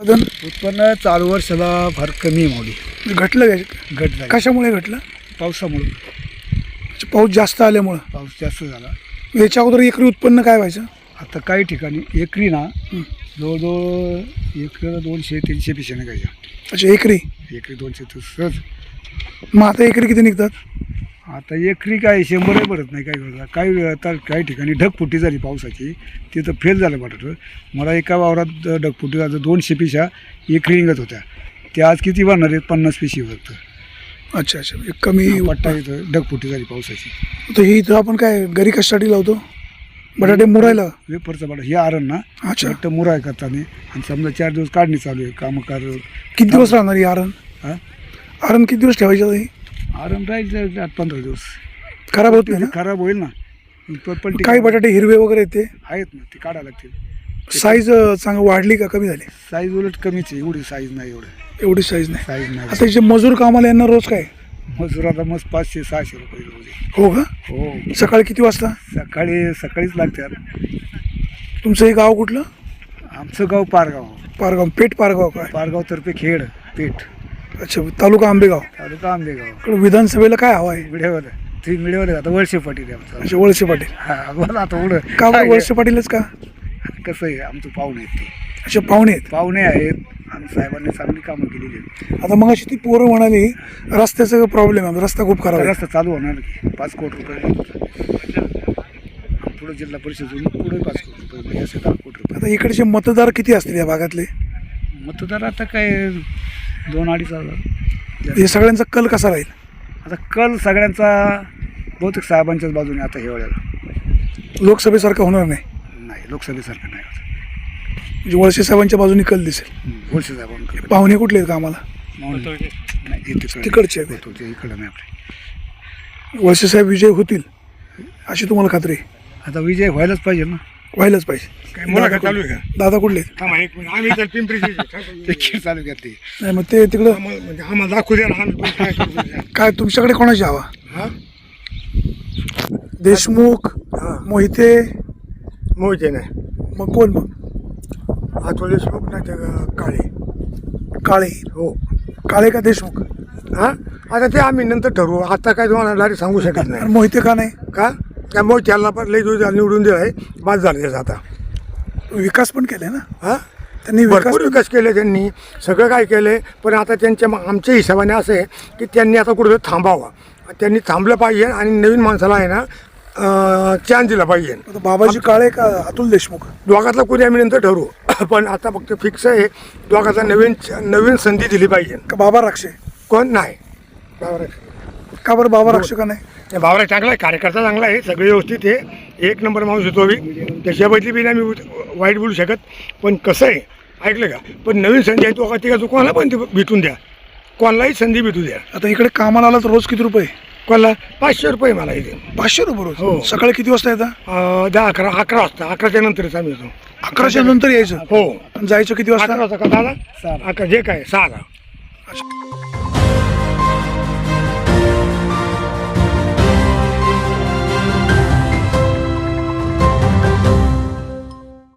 उत्पादन? उत्पन्न चालू वर्षाला फार कमी मावली घटलं काय घट झाली कशामुळे घटलं? पावसामुळे. म्हणजे पाऊस जास्त आल्यामुळं? पाऊस जास्त झाला. याच्या अगोदर एकरी उत्पन्न काय व्हायचं? आता काही ठिकाणी एकरी ना. जवळजवळ एक दोनशे तीनशे पिशे निघायच्या. अच्छा एकरी? एकरी दोनशे सहज मग आता एकरी किती निघतात? आता एकरी काय शंभरही भरत नाही काही वेळेला काही वेळा तर काही ठिकाणी ढगफुटी झाली पावसाची तिथं फेल झालं बटाटं. मला एका वावरात ढगफुटी झालं दोनशे पिशा एकरी निघत होत्या. त्या आज किती भरणार आहेत? पन्नास पिशी फक्त. अच्छा अच्छा. म्हणजे कमी पट्टा इथं ढगफुटी झाली पावसाची. तर ही इथं आपण काय घरी कशासाठी लावतो? बटाटे मुरायला? वेपरचा बटा हे आरण ना. अच्छा. फक्त मुराय करताना. आणि समजा चार दिवस काढणी चालू आहे कामं कर किती दिवस राहणार ही आरण? हा? आरण किती दिवस ठेवायचं आरण राहील आठ पंधरा दिवस. खराब होत नाही ना? खराब होईल ना? पण- काही बटाटे हिरवे वगैरे येते आहेत ना ते काढायला लागतील. साईज चांगली वाढली का कमी झाली? साईज उलट कमीच आहे एवढी साईज नाही एवढं. एवढी साईज नाही. साईज नाही. आता जे मजूर कामाला यांना रोज काय? मजूर आता मस्त पाचशे सहाशे रुपये रोज आहे. हो का? हो. सकाळी किती वाजता? सकाळी सकाळीच लागतात. तुमचं हे गाव कुठलं? आमचं गाव पारगाव. पारगाव पेठ पारगाव काय? पारगाव तर्फे खेड पेठ. अच्छा तालुका आंबेगाव. तालुका आंबेगाव. इकडे विधानसभेला काय हवं आहे? मिळेवर ती मिळेवर आता वळसे पाटील आहे आमचं. अच्छा वळसे पाटील. हा बोला आता एवढं का बरं वळसे पाटीलच का? कसं आहे? आमचं पाहुणे आहेत ते. अच्छा पाहुणे आहेत. पाहुणे आहेत. आणि साहेबांनी चांगली कामं केलेली आहेत. आता मग अशी ती पोरं म्हणाली रस्त्याचा प्रॉब्लेम आहे रस्ता खूप खराब आहे. रस्ता चालू होणार की पाच कोटी रुपये. आणि पुढे जिल्हा परिषद पुढे पाच कोटी रुपये म्हणजे असे दहा कोटी रुपये. आता इकडचे मतदार किती असतील या भागातले? मतदार आता काय दोन अडीच हजार. हे सगळ्यांचा कल कसा राहील? आता कल सगळ्यांचा बहुतेक साहेबांच्याच बाजूने आता हे वेळेला लोकसभेसारखं होणार नाही. नाही लोकसभेसारखं नाही होत. म्हणजे वळसे साहेबांच्या बाजूने कल दिसेल. वळसे साहेबांकडे पाहुणे कुठले आहेत कामाला माऊली. नाही हे तिकडे तिकडचे. आहेत. ते इकडं नाही आपले. वळसे साहेब विजय होतील अशी तुम्हाला खात्री आहे? आता विजय व्हायलाच पाहिजे ना. व्हायलाच पाहिजे. मुलाखत चालू आहे का? दादा कुठले? आहेत? थांबा एक मिनिट. आम्ही तर पिंपरी ते खेळ चालू करते. नाही मग ते तिकडं म्हणजे आम्हाला दाखवू द्या ना आम्ही पण काय करू द्या. काय तुमच्याकडे कोणाची हवा? हा? देशमुख हा. मोहिते? मोहिते नाही. मग कोण मग? अतुल देशमुख नाही तर काळे. काळे. हो. काळे का देशमुख? हा? आता ते आम्ही नंतर ठरवू. आता काय तुम्हाला डायरेक्ट सांगू शकत आणि नाही. मोहिते का नाही? का? त्या मोहित्याला पण लई दिवस निवडून दिलाय. बाद झालं त्याचा आता. विकास पण केलाय ना? हा? त्यांनी विकास भरपूर विकास केले त्यांनी. सगळं काय केलं पण आता त्यांच्या आमच्या हिशोबाने असं आहे की त्यांनी आता कुठेतरी थांबावं. त्यांनी थांबलं पाहिजे आणि नवीन माणसाला आहे ना चान्स दिला पाहिजे. बाबाजी काळे का अतुल देशमुख? दोघातला कोणी आम्ही नंतर ठरवू. पण आता फक्त फिक्स आहे दोघाचा नवीन नवीन संधी दिली पाहिजे. का बाबा राक्षे? कोण? नाही. बाबरा का बरं बाबा राक्षे का नाही? बाबरा चांगला आहे. कार्यकर्ता चांगला आहे. सगळे व्यवस्थित आहे. एक नंबर माणूस होतो बी त्याच्याबद्दली बी नाही मी वाईट बोलू शकत. पण कसं आहे? ऐकलं का? पण नवीन संधी आहे तो का तिघा कोणाला पण ती भेटून द्या. कोणालाही संधी भेटू द्या. आता इकडे कामाला आला तर रोज किती रुपये? कोणाला? पाचशे रुपये मला इथे. पाचशे रुपये रोज? हो. सकाळी किती वाजता येतात अं, दहा अकरा अकरा वाजता. अकराच्या नंतरच आम्ही येतो. अकराच्या नंतर यायचं? हो. आणि जायचं किती अकरा वाजता वाजता का दादा अकरा जे काय सहा अच्छा.